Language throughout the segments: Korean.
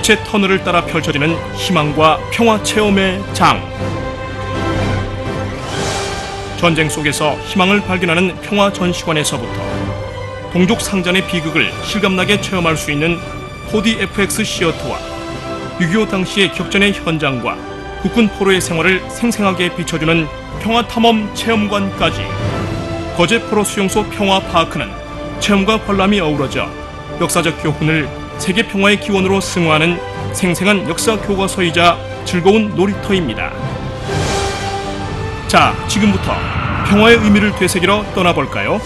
빛의 터널을 따라 펼쳐지는 희망과 평화 체험의 장. 전쟁 속에서 희망을 발견하는 평화 전시관에서부터 동족 상잔의 비극을 실감나게 체험할 수 있는 4D FX 시어터와 6.25 당시의 격전의 현장과 국군 포로의 생활을 생생하게 비춰주는 평화 탐험 체험관까지 거제 포로 수용소 평화 파크는 체험과 관람이 어우러져 역사적 교훈을 세계 평화의 기원으로 승화하는 생생한 역사 교과서이자 즐거운 놀이터입니다. 자, 지금부터 평화의 의미를 되새기러 떠나볼까요?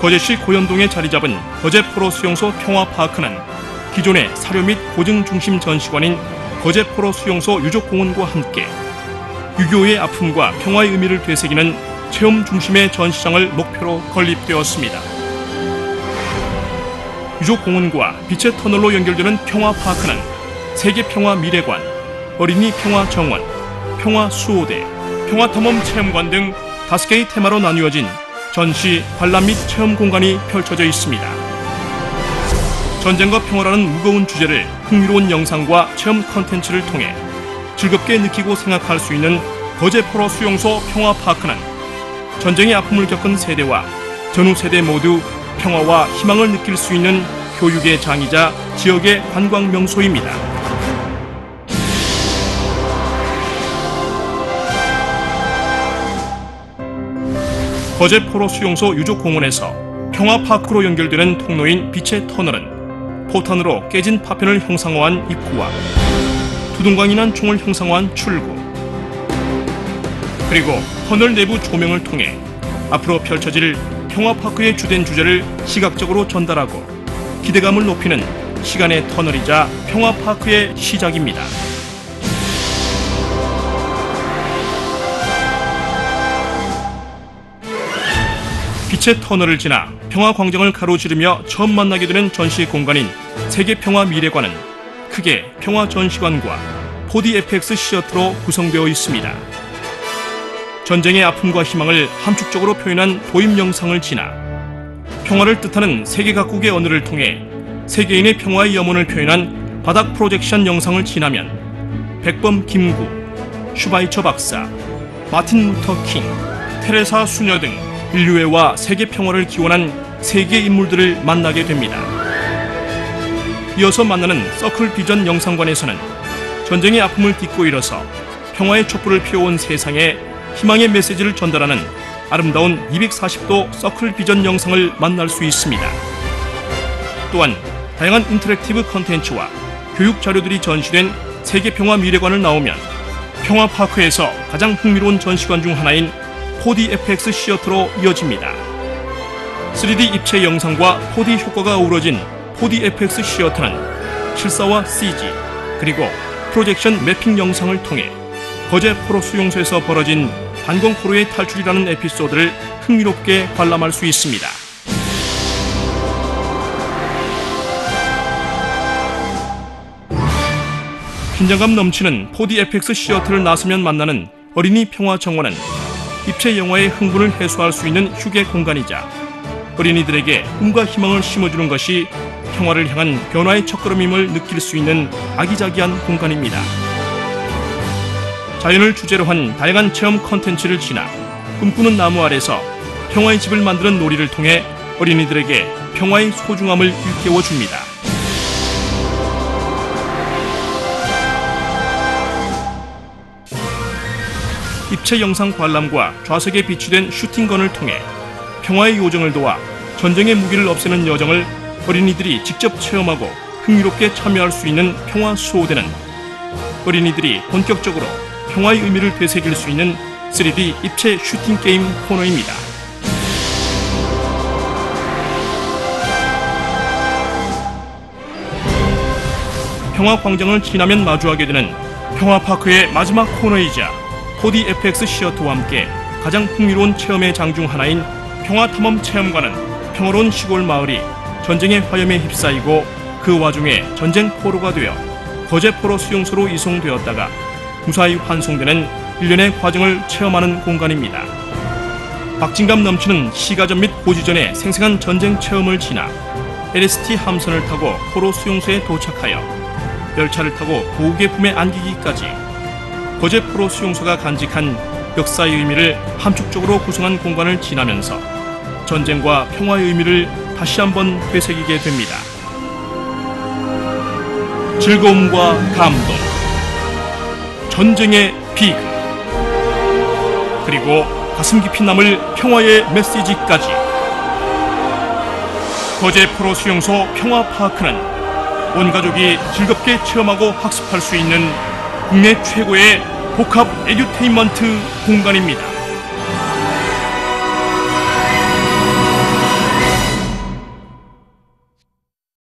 거제시 고현동에 자리 잡은 거제 포로 수용소 평화파크는 기존의 사료 및 보증 중심 전시관인 거제 포로 수용소 유족공원과 함께 6.25의 아픔과 평화의 의미를 되새기는 체험 중심의 전시장을 목표로 건립되었습니다. 유족 공원과 빛의 터널로 연결되는 평화 파크는 세계 평화 미래관, 어린이 평화 정원, 평화 수호대, 평화 탐험 체험관 등 다섯 개의 테마로 나뉘어진 전시, 관람 및 체험 공간이 펼쳐져 있습니다. 전쟁과 평화라는 무거운 주제를 흥미로운 영상과 체험 컨텐츠를 통해 즐겁게 느끼고 생각할 수 있는 거제 포로 수용소 평화파크는 전쟁의 아픔을 겪은 세대와 전후 세대 모두 평화와 희망을 느낄 수 있는 교육의 장이자 지역의 관광 명소입니다. 거제 포로 수용소 유족공원에서 평화파크로 연결되는 통로인 빛의 터널은 포탄으로 깨진 파편을 형상화한 입구와 두둥강이 난 총을 형상화한 출구 그리고 터널 내부 조명을 통해 앞으로 펼쳐질 평화파크의 주된 주제를 시각적으로 전달하고 기대감을 높이는 시간의 터널이자 평화파크의 시작입니다. 빛의 터널을 지나 평화광장을 가로지르며 처음 만나게 되는 전시 공간인 세계평화미래관은 크게 평화전시관과 4D FX 시어트로 구성되어 있습니다. 전쟁의 아픔과 희망을 함축적으로 표현한 도입 영상을 지나 평화를 뜻하는 세계 각국의 언어를 통해 세계인의 평화의 염원을 표현한 바닥 프로젝션 영상을 지나면 백범 김구, 슈바이처 박사, 마틴 루터 킹, 테레사 수녀 등 인류애와 세계 평화를 기원한 세계 인물들을 만나게 됩니다. 이어서 만나는 서클 비전 영상관에서는 전쟁의 아픔을 딛고 일어서 평화의 촛불을 피워온 세상에 희망의 메시지를 전달하는 아름다운 240도 서클 비전 영상을 만날 수 있습니다. 또한 다양한 인터랙티브 컨텐츠와 교육 자료들이 전시된 세계 평화 미래관을 나오면 평화 파크에서 가장 흥미로운 전시관 중 하나인 4D FX 시어터로 이어집니다. 3D 입체 영상과 4D 효과가 어우러진 4D FX 시어터는 실사와 CG 그리고 프로젝션 매핑 영상을 통해 거제 포로 수용소에서 벌어진 반공 포로의 탈출이라는 에피소드를 흥미롭게 관람할 수 있습니다. 긴장감 넘치는 4D FX 시어터를 나서면 만나는 어린이 평화 정원은 입체 영화의 흥분을 해소할 수 있는 휴게 공간이자 어린이들에게 꿈과 희망을 심어주는 것이 평화를 향한 변화의 첫걸음임을 느낄 수 있는 아기자기한 공간입니다. 자연을 주제로 한 다양한 체험 컨텐츠를 지나 꿈꾸는 나무 아래서 평화의 집을 만드는 놀이를 통해 어린이들에게 평화의 소중함을 일깨워 줍니다. 입체 영상 관람과 좌석에 비치된 슈팅건을 통해 평화의 요정을 도와 전쟁의 무기를 없애는 여정을 어린이들이 직접 체험하고 흥미롭게 참여할 수 있는 평화 수호대는 어린이들이 본격적으로 평화의 의미를 되새길 수 있는 3D 입체 슈팅 게임 코너입니다. 평화 광장을 지나면 마주하게 되는 평화파크의 마지막 코너이자 4D FX 시어터와 함께 가장 흥미로운 체험의 장 중 하나인 평화탐험 체험관은 평화로운 시골 마을이 전쟁의 화염에 휩싸이고 그 와중에 전쟁 포로가 되어 거제 포로 수용소로 이송되었다가 무사히 환송되는 일련의 과정을 체험하는 공간입니다. 박진감 넘치는 시가전 및 고지전의 생생한 전쟁 체험을 지나 LST 함선을 타고 포로 수용소에 도착하여 열차를 타고 고국의 품에 안기기까지 거제 포로 수용소가 간직한 역사의 의미를 함축적으로 구성한 공간을 지나면서 전쟁과 평화의 의미를 다시 한번 되새기게 됩니다. 즐거움과 감동, 전쟁의 비극, 그리고 가슴 깊이 남을 평화의 메시지까지. 거제 프로 수용소 평화 파크는 온 가족이 즐겁게 체험하고 학습할 수 있는 국내 최고의 복합 에듀테인먼트 공간입니다.